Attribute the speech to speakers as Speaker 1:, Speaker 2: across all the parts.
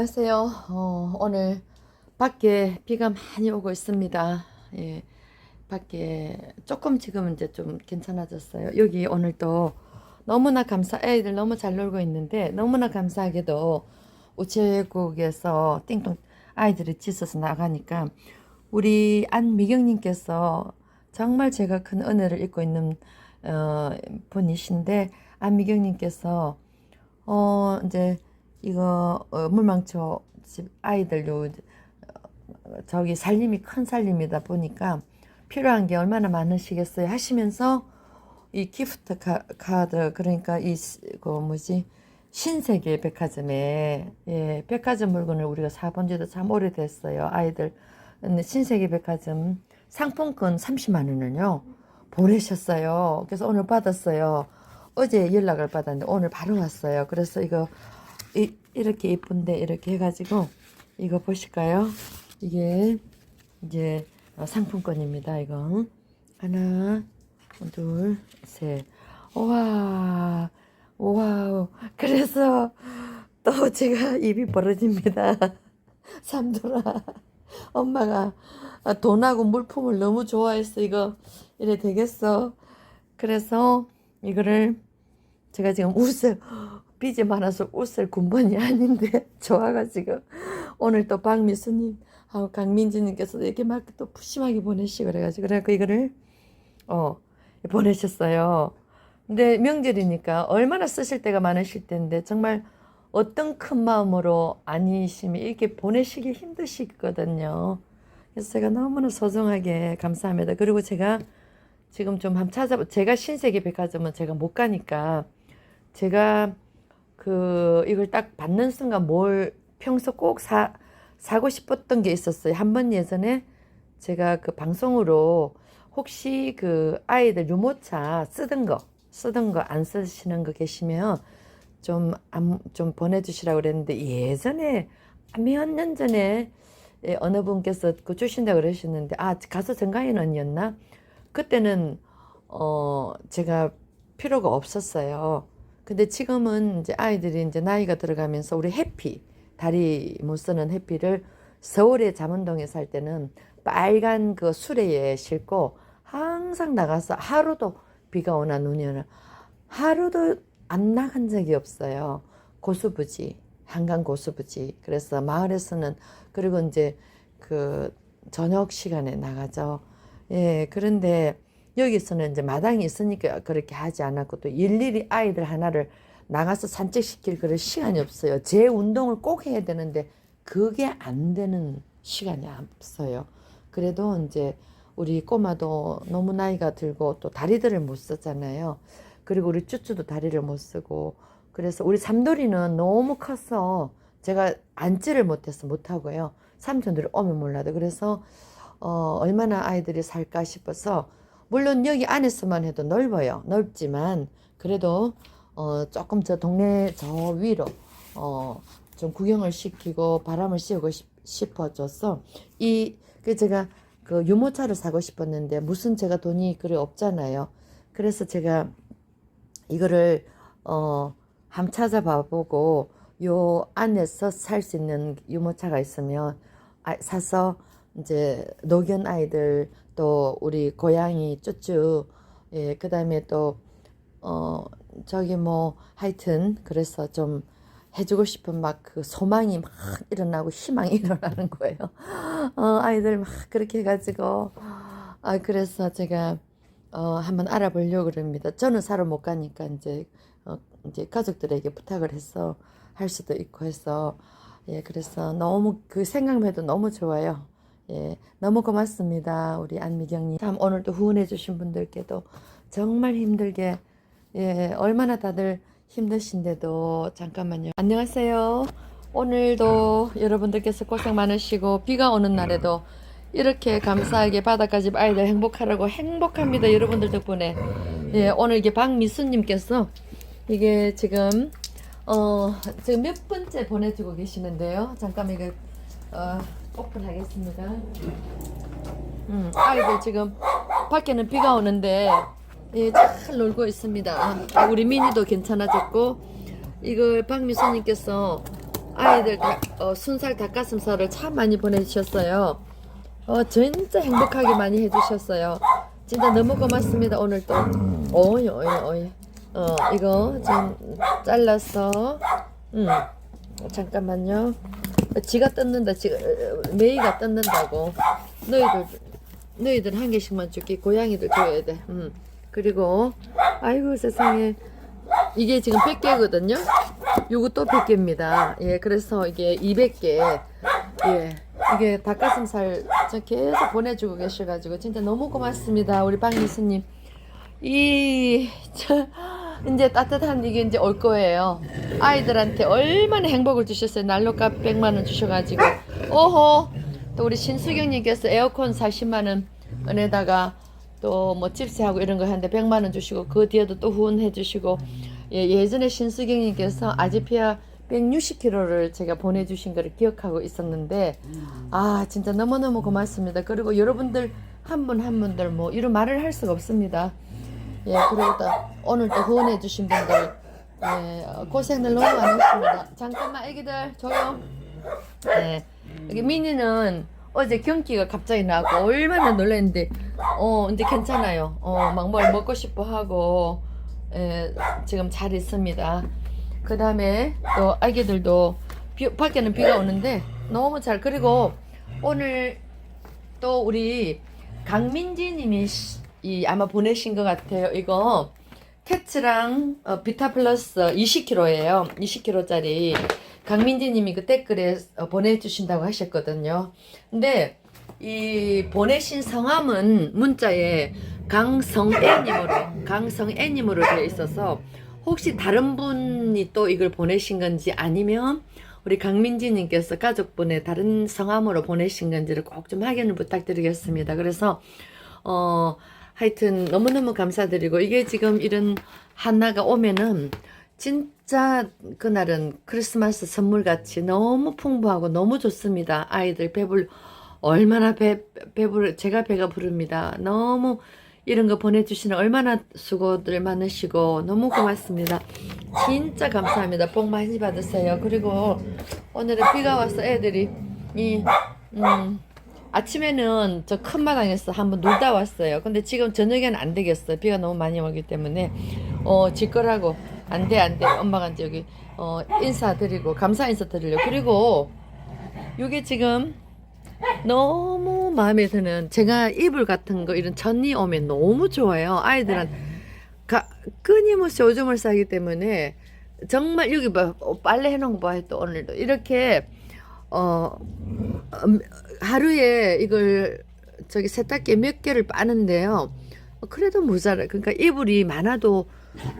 Speaker 1: 안녕하세요. 어, 오늘 밖에 비가 많이 오고 있습니다. 예, 밖에 조금 지금 이제 좀 괜찮아졌어요. 여기 오늘 또 너무나 감사, 애들 너무 잘 놀고 있는데 너무나 감사하게도 우체국에서 띵동 아이들이 짖어서 나가니까 우리 안미경님께서 정말 제가 큰 은혜를 입고 있는 어, 분이신데 안미경님께서 어 이제 이거 어, 물망초 집 아이들 요 어, 저기 살림이 큰 살림이다 보니까 필요한 게 얼마나 많으시겠어요? 하시면서 이 기프트 카, 카드 그러니까 이그 뭐지? 신세계 백화점에 예 백화점 물건을 우리가 사본 지도 참 오래됐어요. 아이들 신세계 백화점 상품권 30만 원을요 보내셨어요. 그래서 오늘 받았어요. 어제 연락을 받았는데 오늘 바로 왔어요. 그래서 이거 이, 이렇게 예쁜데 이렇게 해가지고 이거 보실까요? 이게 이제 어, 상품권입니다. 이거 하나, 둘, 셋. 와, 와우. 그래서 또 제가 입이 벌어집니다. 삼돌아, 엄마가 돈하고 물품을 너무 좋아했어. 이거 이래 되겠어. 그래서 이거를 제가 지금 웃을 빚이 많아서 웃을 군번이 아닌데 좋아가지고 오늘 또 박미수님 하고 강민지님께서 이렇게 막 또 푸심하게 보내시고 그래가지고 그래갖고 이거를 어 보내셨어요. 근데 명절이니까 얼마나 쓰실 때가 많으실 텐데 정말 어떤 큰 마음으로 아니시면 이렇게 보내시기 힘드시거든요. 그래서 제가 너무나 소중하게 감사합니다. 그리고 제가 지금 좀 한번 찾아보 제가 신세계 백화점은 제가 못 가니까 제가 그 이걸 딱 받는 순간 뭘 평소 꼭 사 사고 싶었던 게 있었어요. 한 번 예전에 제가 그 방송으로 혹시 그 아이들 유모차 쓰던 거 쓰던 거 안 쓰시는 거 계시면 좀, 안, 좀 보내주시라고 그랬는데 예전에 몇 년 전에 예, 어느 분께서 그 주신다 그러셨는데 아 가수 정가인 언니였나 그때는 어 제가 필요가 없었어요. 근데 지금은 이제 아이들이 이제 나이가 들어가면서 우리 해피 다리 못 쓰는 해피를 서울의 잠원동에 살 때는 빨간 그 수레에 싣고 항상 나가서 하루도 비가 오나 눈이 오나 하루도 안 나간 적이 없어요. 고수부지 한강 고수부지 그래서 마을에서는 그리고 이제 그 저녁 시간에 나가죠. 예 그런데 여기서는 이제 마당이 있으니까 그렇게 하지 않았고 또 일일이 아이들 하나를 나가서 산책시킬 그런 시간이 없어요. 제 운동을 꼭 해야 되는데 그게 안 되는 시간이 없어요. 그래도 이제 우리 꼬마도 너무 나이가 들고 또 다리들을 못 쓰잖아요. 그리고 우리 쭈쭈도 다리를 못 쓰고 그래서 우리 삼돌이는 너무 컸어. 제가 앉지를 못해서 못하고요. 삼촌들이 오면 몰라도 그래서 어, 얼마나 아이들이 살까 싶어서 물론 여기 안에서만 해도 넓어요. 넓지만 그래도 어, 조금 저 동네 저 위로 어, 좀 구경을 시키고 바람을 씌우고 싶, 싶어져서 이 그 제가 그 유모차를 사고 싶었는데 무슨 제가 돈이 그래 없잖아요. 그래서 제가 이거를 어, 함 찾아봐 보고 요 안에서 살 수 있는 유모차가 있으면 아, 사서 이제 노견 아이들 또 우리 고양이 쭈쭈 예 그 다음에 또 어 저기 뭐 하여튼 그래서 좀 해주고 싶은 막 그 소망이 막 일어나고 희망이 일어나는 거예요. 어 아이들 막 그렇게 해가지고 아 그래서 제가 어 한번 알아보려고 그럽니다. 저는 사러 못 가니까 이제 어 이제 가족들에게 부탁을 해서 할 수도 있고 해서 예 그래서 너무 그 생각만 해도 너무 좋아요. 예, 너무 고맙습니다. 우리 안미경님. 참, 오늘도 후원해주신 분들께도 정말 힘들게, 예, 얼마나 다들 힘드신데도, 잠깐만요. 안녕하세요. 오늘도 여러분들께서 고생 많으시고, 비가 오는 날에도 이렇게 감사하게 바닷가집 아이들 행복하라고 행복합니다. 여러분들 덕분에. 예, 오늘 이게 박미수님께서 이게 지금, 어, 지금 몇 번째 보내주고 계시는데요. 잠깐만, 이거, 어, 오픈하겠습니다. 음, 아이들 지금 밖에는 비가 오는데 예, 잘 놀고 있습니다. 아, 우리 미니도 괜찮아졌고 이걸 박미수님께서 아이들 다, 어, 순살 닭가슴살을 참 많이 보내주셨어요. 어, 진짜 행복하게 많이 해주셨어요. 진짜 너무 고맙습니다. 오늘 또 어이 어이 어이 어 이거 좀 잘라서 음 잠깐만요. 지가 뜯는다. 지가 어, 메이가 뜯는다고. 너희들 너희들 한 개씩만 줄게. 고양이들 줘야 돼. 음 그리고 아이고 세상에 이게 지금 100개거든요. 요거 또 100개입니다. 예, 그래서 이게 200개. 예. 이게 닭가슴살 저 계속 보내주고 계셔가지고 진짜 너무 고맙습니다. 우리 박미수님. 이, 저, 이제 따뜻한 이게 이제 올 거예요. 아이들한테 얼마나 행복을 주셨어요. 난로값 100만 원 주셔가지고. 오호! 또 우리 신수경님께서 에어컨 40만원 은에다가 또 뭐 집세하고 이런 거 하는데 100만 원 주시고 그 뒤에도 또 후원해 주시고 예, 예전에 신수경님께서 아지피아 160kg를 제가 보내주신 거를 기억하고 있었는데 아 진짜 너무너무 고맙습니다. 그리고 여러분들 한 분한 분들 뭐 이런 말을 할 수가 없습니다. 예 그리고 또 오늘 또 후원해 주신 분들 예, 어, 고생들 너무 많으십니다. 잠깐만 애기들 조용. 예 여기 미니는 어제 경기가 갑자기 나고 얼마나 놀랐는데 어 근데 괜찮아요. 어막 뭘 먹고 싶어 하고 예, 지금 잘 있습니다. 그 다음에 또 아기들도 비, 밖에는 비가 오는데 너무 잘 그리고 오늘 또 우리 강민지 님이 시- 이 아마 보내신 것 같아요. 이거 캐츠랑 어, 비타 플러스 20kg예요. 20kg짜리 강민지님이 그 댓글에 어, 보내주신다고 하셨거든요. 근데 이 보내신 성함은 문자에 강성애님으로 강성애님으로 되어 있어서 혹시 다른 분이 또 이걸 보내신 건지 아니면 우리 강민지님께서 가족분의 다른 성함으로 보내신 건지를 꼭 좀 확인을 부탁드리겠습니다. 그래서 어 하여튼 너무너무 감사드리고 이게 지금 이런 하나가 오면은 진짜 그날은 크리스마스 선물 같이 너무 풍부하고 너무 좋습니다. 아이들 배불 얼마나 배 배불 제가 배가 부릅니다. 너무 이런 거 보내주시는 얼마나 수고들 많으시고 너무 고맙습니다. 진짜 감사합니다. 복 많이 받으세요. 그리고 오늘은 비가 와서 애들이 이 음, 아침에는 저 큰 마당에서 한번 놀다 왔어요. 근데 지금 저녁에는 안 되겠어요. 비가 너무 많이 오기 때문에 어 질 거라고 안 돼 안 돼 엄마가 이제 여기 어 인사드리고 감사 인사 드리려고 그리고 이게 지금 너무 마음에 드는 제가 이불 같은 거 이런 천리 오면 너무 좋아요. 아이들은 가, 끊임없이 오줌을 싸기 때문에 정말 여기 봐 어, 빨래 해놓은 거봐또 오늘도 이렇게 어 음, 하루에 이걸 저기 세탁기 몇 개를 빠는데요. 어, 그래도 모자라. 그러니까 이불이 많아도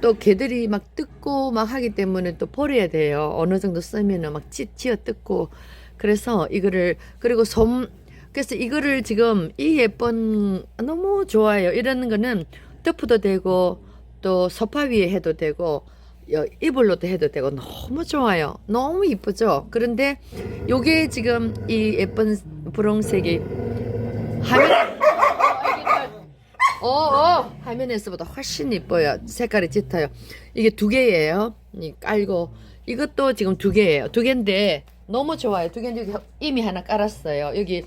Speaker 1: 또 개들이 막 뜯고 막 하기 때문에 또 버려야 돼요. 어느 정도 쓰면은 막 찌, 찌어 뜯고. 그래서 이거를 그리고 솜 그래서 이거를 지금 이 예쁜 너무 좋아요. 이런 거는 덮어도 되고 또 소파 위에 해도 되고 여- 이불로도 해도 되고 너무 좋아요. 너무 이쁘죠? 그런데 요게 지금 이 예쁜 분홍색이 화면 어, 어, 화면에서보다 훨씬 이뻐요. 색깔이 짙어요. 이게 두 개예요. 이 깔고 이것도 지금 두 개예요. 두 개인데 너무 좋아요. 두 개인데 여기 이미 하나 깔았어요. 여기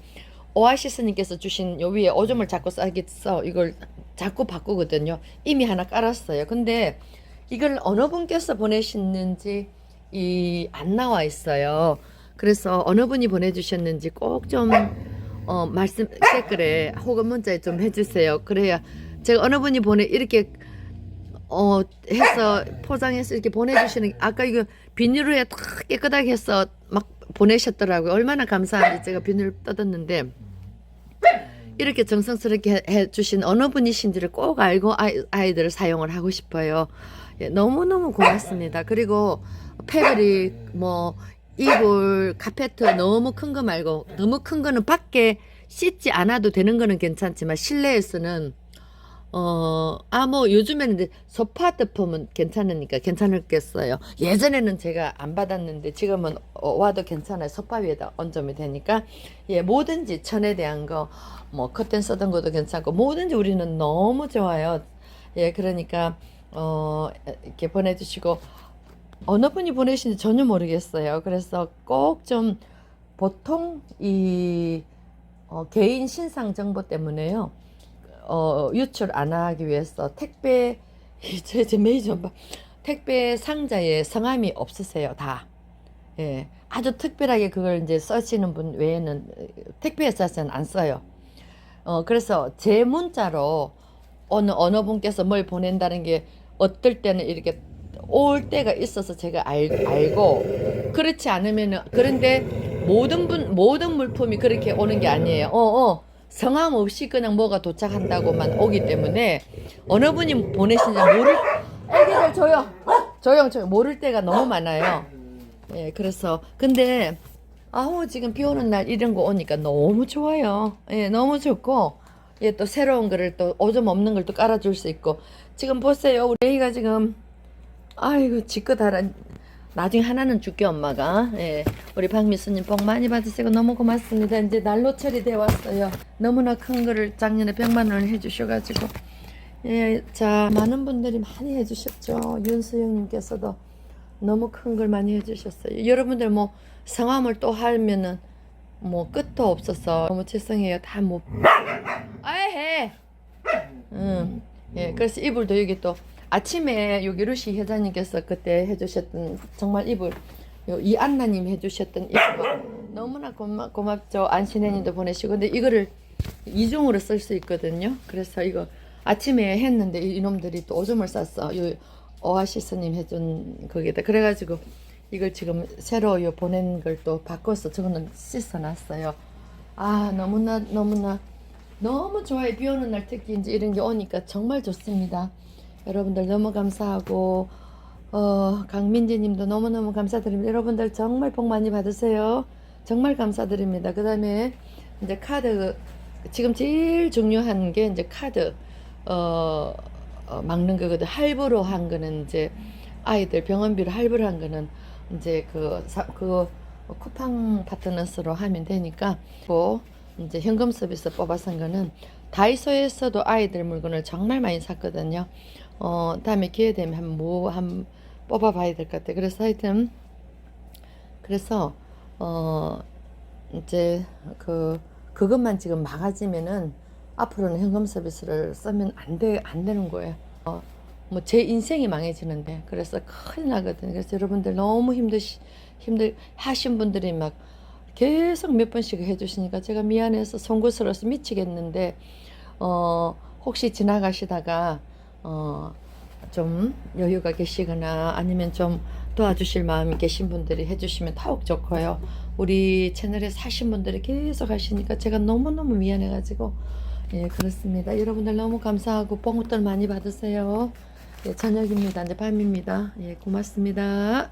Speaker 1: 오아시스님께서 주신 요 위에 오줌을 자꾸 싸겠어 이걸 자꾸 바꾸거든요. 이미 하나 깔았어요. 근데 이걸 어느 분께서 보내셨는지 이 안 나와 있어요. 그래서 어느 분이 보내주셨는지 꼭좀 어, 말씀 댓글에 혹은 문자에 좀 해주세요. 그래야 제가 어느 분이 보내 이렇게 어 해서 포장해서 이렇게 보내주시는 아까 이거 비닐에 탁 깨끗하게 해서 막 보내셨더라고요. 얼마나 감사한지 제가 비닐 뜯었는데 이렇게 정성스럽게 해- 해주신 어느 분이신지를 꼭 알고 아이, 아이들을 사용을 하고 싶어요. 예, 너무너무 고맙습니다. 그리고 패브릭, 뭐, 이불, 카페트 너무 큰 거 말고 너무 큰 거는 밖에 씻지 않아도 되는 거는 괜찮지만 실내에서는 어, 아, 뭐, 요즘에는 소파 덮으면 괜찮으니까 괜찮을겠어요. 예전에는 제가 안 받았는데 지금은 어, 와도 괜찮아요. 소파 위에다 얹으면 되니까. 예, 뭐든지 천에 대한 거, 뭐, 커튼 쓰던 것도 괜찮고, 뭐든지 우리는 너무 좋아요. 예, 그러니까, 어, 이렇게 보내주시고, 어느 분이 보내신지 전혀 모르겠어요. 그래서 꼭 좀 보통 이 어, 개인 신상 정보 때문에요. 어, 유출 안 하기 위해서 택배 이제 제 메일 좀 봐. 택배 상자에 성함이 없으세요. 다. 예. 아주 특별하게 그걸 이제 써시는 분 외에는 택배 회사에서는 안 써요. 어, 그래서 제 문자로 어느 어느 분께서 뭘 보낸다는 게 어떨 때는 이렇게 올 때가 있어서 제가 알, 알고 그렇지 않으면은 그런데 모든 분 모든 물품이 그렇게 오는 게 아니에요. 어, 어. 성함 없이 그냥 뭐가 도착한다고만 오기 때문에 어느 분이 보내신지 모를 애기들 조용 조용 조용 모를 때가 너무 많아요. 예, 그래서 근데 아우 지금 비 오는 날 이런 거 오니까 너무 좋아요. 예, 너무 좋고 예, 또 새로운 거를 또 오점 없는 걸 또 깔아줄 수 있고. 지금 보세요. 우리 애기가 지금 아이고 지껏 달아 나중에 하나는 줄게 엄마가. 예, 우리 박미수님 복 많이 받으시고 너무 고맙습니다. 이제 난로철이 돼 왔어요. 너무나 큰 거를 작년에 100만 원을 해주셔가지고. 예, 자 많은 분들이 많이 해주셨죠. 윤수영님께서도 너무 큰 걸 많이 해주셨어요. 여러분들 뭐 성함을 또 하면은 뭐 끝도 없어서 너무 죄송해요. 다 못 아해. 음, 예, 그래서 이불도 여기 또 아침에 여기 루시 회장님께서 그때 해주셨던 정말 이불 요 이안나님 해주셨던 이불. 너무나 고마, 고맙죠. 안신혜님도 보내시고. 근데 이거를 이중으로 쓸 수 있거든요. 그래서 이거 아침에 했는데 이- 이놈들이 또 오줌을 쌌어. 요 오아시스님 해준 거기다. 그래가지고 이걸 지금 새로 요 보낸 걸 또 바꿔서 저거는 씻어놨어요. 아 너무나 너무나 너무 좋아요. 비 오는 날 특히 이제 이런 게 오니까 정말 좋습니다. 여러분들 너무 감사하고 어, 강민지 님도 너무너무 감사드립니다. 여러분들 정말 복 많이 받으세요. 정말 감사드립니다. 그 다음에 이제 카드 지금 제일 중요한 게 이제 카드 어, 어 막는 거거든. 할부로 한 거는 이제 아이들 병원비로 할부로 한 거는 이제 그, 사, 그 쿠팡 파트너스로 하면 되니까 뭐 이제 현금 서비스 뽑아서 한 거는 다이소에서도 아이들 물건을 정말 많이 샀거든요. 어, 다음에 기회 되면 한번 뭐, 한 뽑아 봐야 될 것 같아요. 그래서 하여튼, 그래서, 어, 이제 그, 그것만 지금 막아지면은 앞으로는 현금 서비스를 쓰면 안 돼, 안 되는 거예요. 어, 뭐 제 인생이 망해지는데. 그래서 큰일 나거든요. 그래서 여러분들 너무 힘드시, 힘들, 하신 분들이 막 계속 몇 번씩 해주시니까 제가 미안해서 송구스러워서 미치겠는데 어 혹시 지나가시다가 어 좀 여유가 계시거나 아니면 좀 도와주실 마음이 계신 분들이 해주시면 더욱 좋고요. 우리 채널에 사신 분들이 계속 하시니까 제가 너무너무 미안해가지고 예 그렇습니다. 여러분들 너무 감사하고 뽕들 많이 받으세요. 예 저녁입니다. 이제 밤입니다. 예 고맙습니다.